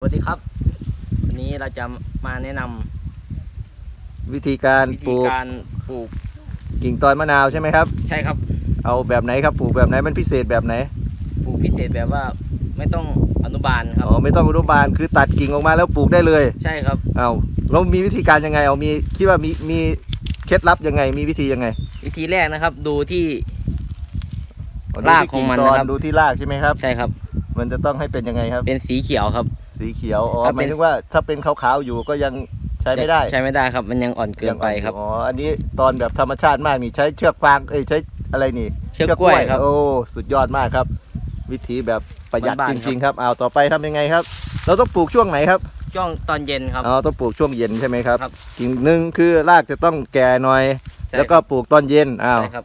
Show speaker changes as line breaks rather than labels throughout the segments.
สวัสดีครับ วันนี้เราจะมาแนะนำ
วิธีการ
วิ
ป
ธี
ลูก
การปลูก
กิ่งตอนมะนาวใช่ไหมครับ
ใช่ครับ
เอาแบบไหนครับปลูกแบบไหนมันพิเศษแบบไหน
ปลูกพิเศษแบบว่าไม่ต้องอนุบาลครับ
อ๋อไม่ต้องอนุบาลคือตัดกิ่งออกมาแล้วปลูกได้เลย
ใช่ครับ
เอาเรามีวิธีการยังไงเอามีคิดว่ามีมีเคล็ดลับยังไงมีวิธียังไง
วิธีแรกนะครับ ดูที่
ดู
ราก
ที่
ของมัน
ต
นะครับ
ดูที่รากใช่ไหมครับ
ใช่ครับ
มันจะต้องให้เป็นยังไงครับ
เป็นสีเขียวครับ
สีเขียวอ๋อ
ถ้า
ห
เป็
มานยถึงว่าถ้าเป็นขาวๆอยู่ก็ยังใช้ไม่ได้
ใช้ไม่ได้ครับ มันยังอ่อนเกินไปครับ
อ๋ออันนี้ตอนแบบธรรมชาติมากนี่ใช้เชือกฟางเอ้ยใช้อะไรนี่
เชือกกล้วยครับ
โอ้สุดยอดมากครับ วิธีแบบประหยัด
บ้าน
จ
ๆครับ
ริง ๆ ครับเอาต่อไปทำยังไงครับ เราต้องปลูกช่วงไหนครับ
ช่วงตอนเย็นครับ
อ๋อต้องปลูกช่วงเย็นใช่ไหมครับ
ครับ
กิ่งหนึ่งคือรากจะต้องแก่หน่อย
ใช่
แล้วก็ปลูกตอนเย็นอ้าว
ใช่ครับ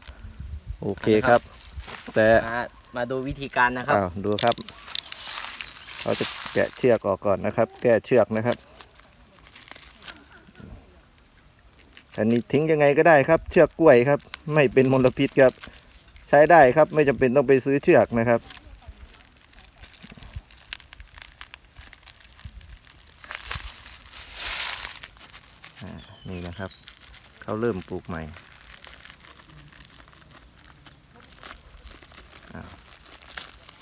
โอเคครับ แต่
มามาดูวิธีการนะครับ
อ้าวดูครับ เราจะ แกะเชือกออกก่อนนะครับ แกะเชือกนะครับ อันนี้ทิ้งยังไงก็ได้ครับ เชือกกล้วยครับ ไม่เป็นมลพิษครับ ใช้ได้ครับ ไม่จำเป็นต้องไปซื้อเชือกนะครับนี่นะครับ เขาเริ่มปลูกใหม่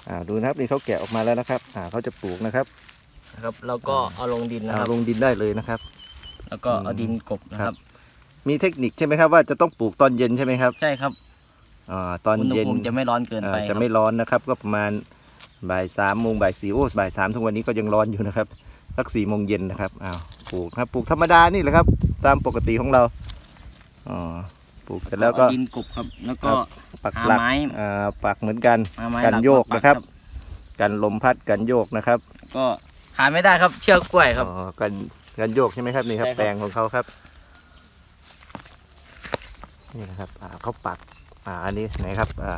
อ้าวอ่าดูนะครับนี่เขาแกะออกมาแล้วนะครับอ่าเขาจะปลูกนะครับ
นะครับ แล้วก็เอาลงดินนะ
เอา
ครับ
ลงดินได้เลยนะครับ
แล้วก็เอาดินกลบนะครับ
มีเทคนิคใช่ไหมครับว่าจะต้องปลูกตอนเย็นใช่ไหมครับ
ใช่ครับ
อ่าตอน
อุณห
เย็น
ภูมิจะไม่ร้อนเกินไป
อ่า
ค
จะ
รับ
ไม่ร้อนนะครับ ก็ประมาณบ่ายสามโมงบ่ายสี่โอ้บ่ายสามทุกวันนี้ก็ยังร้อนอยู่นะครับสักสี่โมงเย็นนะครับอ้าวปลูกครับปลูกธรรมดานี่แหละครับ ตามปกติของเราอ๋อป ลูกเสร็จแล้วก็
เอาดินกลบครับ แล้วก็
ปัก
หา
หลัก
ไม้
อ่าปักเหมือนกัน
เอาไม้
กัน
หลั
โยก
มาปั
นะครับ กันลมพัดกันโยกนะครับ
ก็ขาดไม่ได้ครับเชือกกล้วยครับ
อ๋อกันกันโยกใช่ไหมครับนี่ครับ
ใช่ครับ
แปลงของเขาครับนี่นะครับอ่าเขาปักอ่าอันนี้ไหนครับอ่า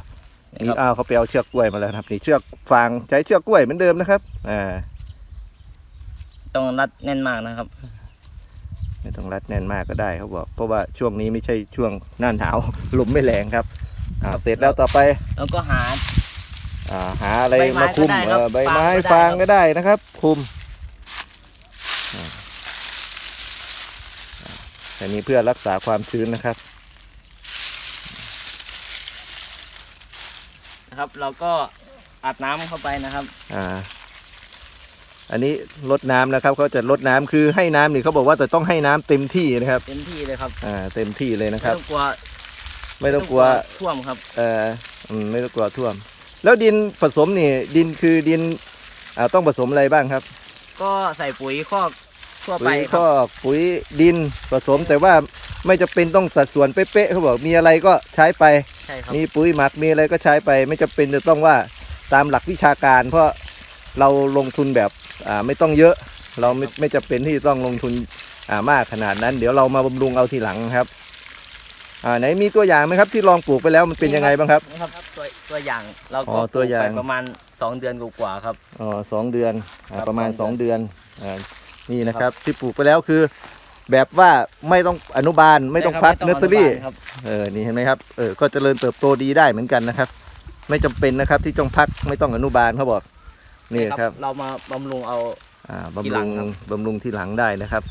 นะ
นี่
ครับ
อ้าวเขาไปเอาเชือกกล้วยมาแล้วนะครับนี่เชือกฟางใช้เชือกกล้วยเหมือนเดิมนะครับอ่า
ต้องรัดแน่นมากนะครับ
ไม่ต้องรัดแน่นมากก็ได้เขาบอก เพราะว่าช่วงนี้ไม่ใช่ช่วงหน้าหนาวลมไม่แรงครับอ่า
ครับ
เสร็จแล้วต่อไป
แล้วก็หา
อ่าหาอะไร
ใบไม้
มาคุม
ก็ได้ครับ
เออใบไม้
ฟา
ฟางง
ก็ได้
ก็ได้นะครับ คุมอ่าอันนี้เพื่อรักษาความชื้นนะครับ
นะครับ เราก็อัดน้ำเข้าไปนะครับ
อ่า อันนี้ลดน้ำนะครับเขาจะลดน้ำคือให้น้ำนี่เขาบอกว่าจะต้องให้น้ำเต็มที่นะครับ
เต็มที่เลยครับ
อ่าเต็มที่เลยนะค
ไม่
รับ
ต้องกลัว
ไม่ต้องกลัว
ท่วมครับ
เอ่ออืมไม่ต้องกลัวท่วม แล้วดินผสมนี่ดินคือดินอ่าต้องผสมอะไรบ้างครับ
ก็ใส่ปุ๋ยคอกทั่วไป
ปุ๋ย
ค
ข้
รับ
อกปุ๋ยดินผสมแต่ว่าไม่จะเป็นต้องสัดส่วนเป๊ะๆเขาบอกมีอะไรก็ใช้ไป
ใช่ครับ
มีปุ๋ยหมักมีอะไรก็ใช้ไป ไม่จำเป็นจะต้องว่าตามหลักวิชาการ เพราะเราลงทุนแบบอ่า ไม่ต้องเยอะ เราไม่ไม่จำเป็นที่ต้องลงทุนอ่ามากขนาดนั้น เดี๋ยวเรามาบำรุงเอาทีหลังครับอ่าไหนมีตัวอย่างไหมครับที่ลองปลูกไปแล้วมันเป็นยังไงบ้างครับ
นี่ครับตัวตัวอย่างเรา
อ๋
ก็
อ
ป
ตั
ลู
ว
ก
อย่าง
ไปประมาณสองเดือนกว่าๆครับ
อ๋อสองเดือนอ่า
ครับ
ประมาณ
ส
ส
อ
องง
เดื
เดื
อ
อนนอ่านี่นะครับที่ปลูกไปแล้วคือ แบบว่าไม่ต้องอนุบาลไม่ต้องพัก
ใช่
เน
ค
อร์เซอรี่
ไม่ต้งนุบาลครับ
เออนี่เห็นไหมครับเออก็เจริญเติบโตดีได้เหมือนกันนะครับ ไม่จำเป็นนะครับที่ต้องพักไม่ต้องอนุบาลเขาบอก นี่ครับ
เรามาบำรุงเอา
อ่า
ที
บำ
หลั
รุ
ง
ง
ครับ
บำรุงที่หลังได้นะครับ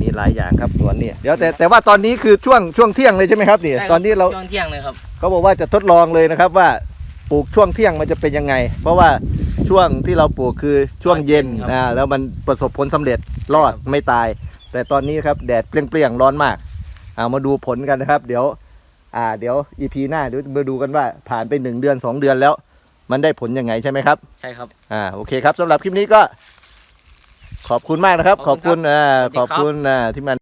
มีหลายอย่างครับสวนเนี่ยเดี๋ยวแต่แต่ว่าตอนนี้คือช่วงช่วงเที่ยงเลยใช่ไหมครับนี่
ใช่ครับ
ตอนนี้เรา
ช่วงเที่ยงเลยครับ
เขาบอกว่าจะทดลองเลยนะครับว่าปลูกช่วงเที่ยงมันจะเป็นยังไง เพราะว่าช่วงที่เราปลูกคือช่วงเย็น
ครับ
อ่าแล้วมันประสบผลสำเร็จรอดไม่ตาย แต่ตอนนี้ครับแดดเปรี้ยงๆร้อนมากเอามาดูผลกันนะครับ เดี๋ยว อ่า เดี๋ยวอีพีหน้าเดี๋ยวมาดูกันว่าผ่านไปหนึ่งเดือนสองเดือนแล้ว มันได้ผลยังไงใช่ไหมครับ
ใช่ครับ
อ่าโอเคครับสำหรับคลิปนี้ก็ ขอบคุณมากนะครับ ข
ข
อ
อ
บบ
คุ
คุณ
ณครับ
อ่า
สวัสดี
ข
ครับ
อบคุณอ่าที่มา